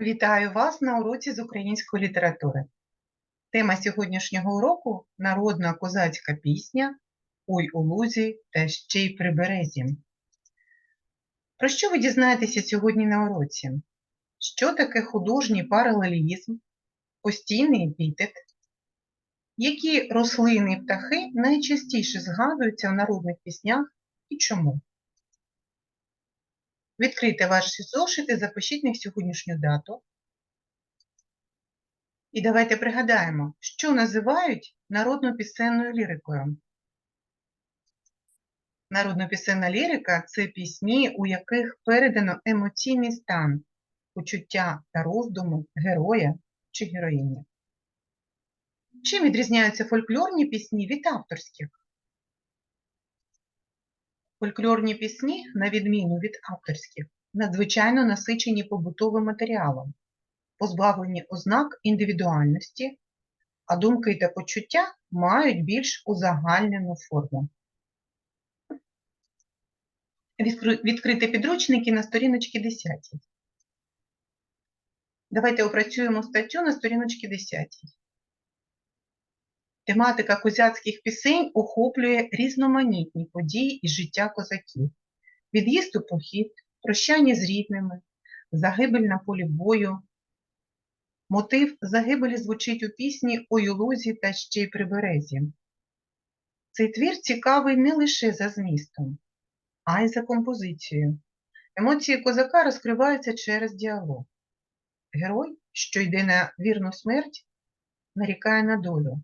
Вітаю вас на уроці з української літератури. Тема сьогоднішнього уроку народна козацька пісня Ой у лузі та ще й при березі. Про що ви дізнаєтеся сьогодні на уроці? Що таке художній паралелізм, постійний епітет? Які рослини і птахи найчастіше згадуються в народних піснях і чому? Відкрийте ваші зошити, запишіть на сьогоднішню дату. І давайте пригадаємо, що називають народно-пісенною лірикою. Народно-пісенна лірика це пісні, у яких передано емоційний стан, почуття та роздуми героя чи героїні. Чим відрізняються фольклорні пісні від авторських? Фольклорні пісні, на відміну від авторських, надзвичайно насичені побутовим матеріалом, позбавлені ознак індивідуальності, а думки та почуття мають більш узагальнену форму. Відкрити підручники на сторіночці 10. Давайте опрацюємо статтю на сторіночці 10. Тематика козацьких пісень охоплює різноманітні події із життя козаків. Від'їзд у похід, прощання з рідними, загибель на полі бою. Мотив загибелі звучить у пісні «Ой у лузі та ще й при березі». Цей твір цікавий не лише за змістом, а й за композицією. Емоції козака розкриваються через діалог. Герой, що йде на вірну смерть, нарікає на долю.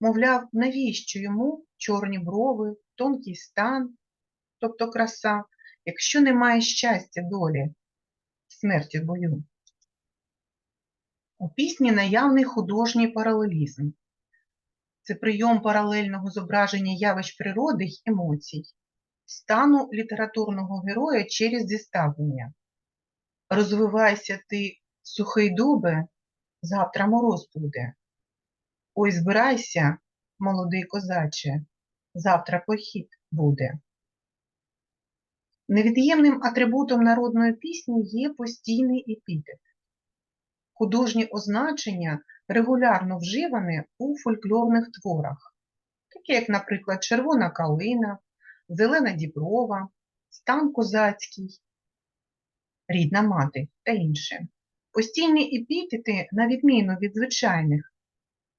Мовляв, навіщо йому чорні брови, тонкий стан, тобто краса, якщо немає щастя долі, смерті в бою. У пісні наявний художній паралелізм. Це прийом паралельного зображення явищ природи й емоцій, стану літературного героя через зіставлення. Розвивайся ти, сухий дубе, завтра мороз буде. Ой, збирайся, молодий козаче, завтра похід буде. Невід'ємним атрибутом народної пісні є постійний епітет. Художні означення регулярно вживане у фольклорних творах, такі як, наприклад, червона калина, зелена діброва, стан козацький, рідна мати та інше. Постійні епітети, на відміну від звичайних,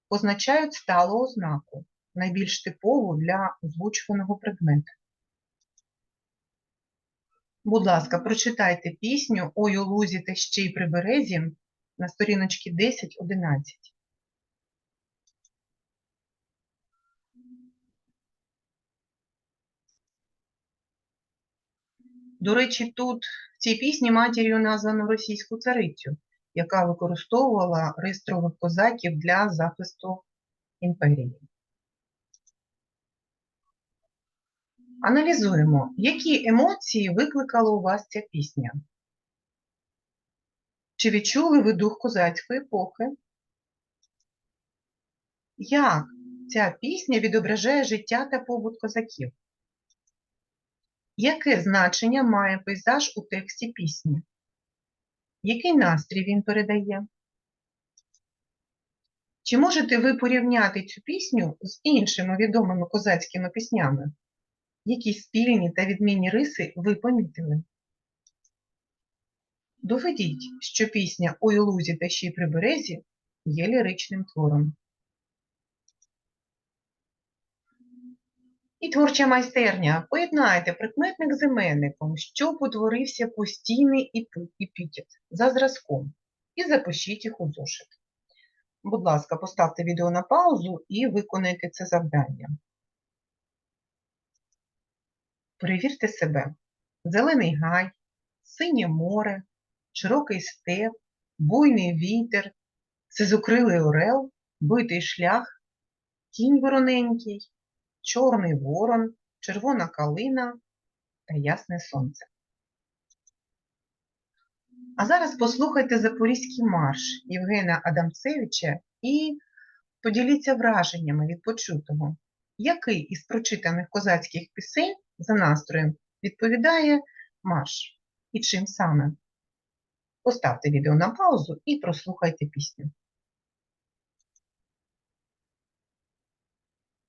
позначають сталу ознаку, найбільш типову для озвучуваного предмета. Будь ласка, прочитайте пісню «Ой у лузі та ще й при березі» на сторіночці 10-11. До речі, тут в цій пісні матір'ю названо російську царицю, яка використовувала реєстрових козаків для захисту імперії. Аналізуємо, які емоції викликала у вас ця пісня. Чи відчули ви дух козацької епохи? Як ця пісня відображає життя та побут козаків? Яке значення має пейзаж у тексті пісні? Який настрій він передає? Чи можете ви порівняти цю пісню з іншими відомими козацькими піснями? Які спільні та відмінні риси ви помітили? Доведіть, що пісня «Ой лузі та ще й при березі» є ліричним твором. І творча майстерня. Поєднайте прикметник з іменником, щоб утворився постійний епі- епітет за зразком. І запишіть їх у зошит. Будь ласка, поставте відео на паузу і виконайте це завдання. Перевірте себе. Зелений гай, синє море, широкий степ, буйний вітер, сизокрилий орел, битий шлях, кінь вороненький, чорний ворон, червона калина та ясне сонце. А зараз послухайте Запорізький марш Євгена Адамцевича і поділіться враженнями від почутого. Який із прочитаних козацьких пісень за настроєм відповідає марш? І чим саме? Поставте відео на паузу і прослухайте пісню.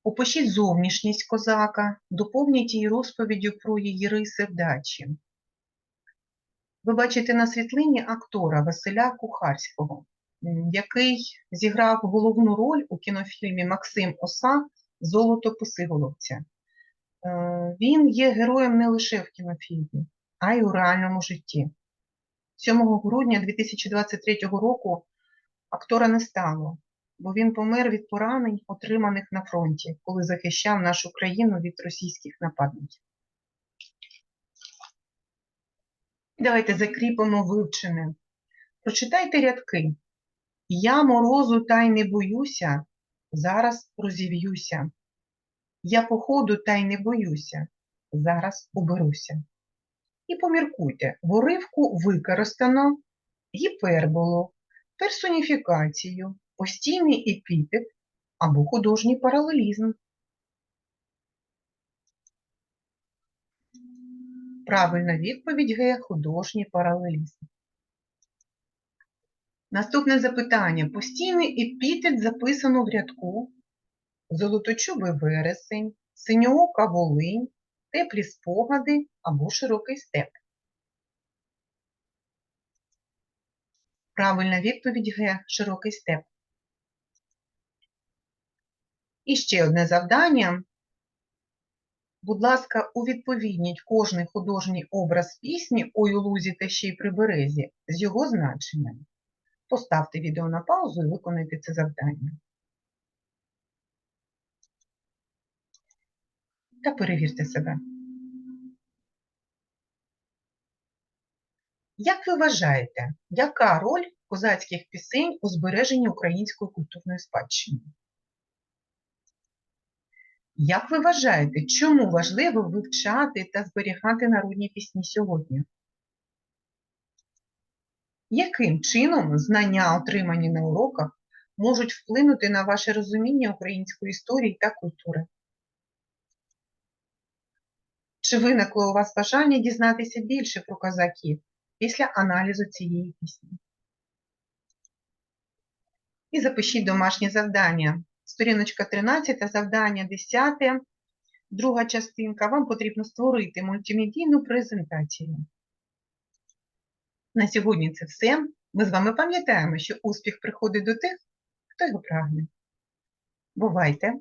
Опишіть зовнішність козака, доповніть її розповіддю про її риси вдачі. Ви бачите на світлині актора Василя Кухарського, який зіграв головну роль у кінофільмі Максим Оса Золото Писиголовця. Е, Він є героєм не лише в кінофільмі, а й у реальному житті. 7 грудня 2023 року актора не стало, бо він помер від поранень, отриманих на фронті, коли захищав нашу країну від російських нападників. Давайте закріпимо вивчене. Прочитайте рядки. Я морозу та й не боюся, зараз розів'юся. Я походу та й не боюся, зараз уберуся. І поміркуйте, в уривку використано гіперболу, персоніфікацію, постійний епітет або художній паралелізм. Правильна відповідь Г. Художній паралелізм. Наступне запитання. Постійний епітет записано в рядку Золоточубий вересень, синьоока волинь, теплі спогади або широкий степ. Правильна відповідь Г. Широкий степ. І ще одне завдання. Будь ласка, увідповідніть кожний художній образ пісні «Ой у лузі та ще й при березі з його значенням. Поставте відео на паузу і виконайте це завдання. Та перевірте себе. Як ви вважаєте, яка роль козацьких пісень у збереженні української культурної спадщини? Як ви вважаєте, чому важливо вивчати та зберігати народні пісні сьогодні? Яким чином знання, отримані на уроках, можуть вплинути на ваше розуміння української історії та культури? Чи виникло у вас бажання дізнатися більше про козаків після аналізу цієї пісні? І запишіть домашнє завдання. Сторіночка 13, завдання 10, друга частинка. Вам потрібно створити мультимедійну презентацію. На сьогодні це все. Ми з вами пам'ятаємо, що успіх приходить до тих, хто його прагне. Бувайте!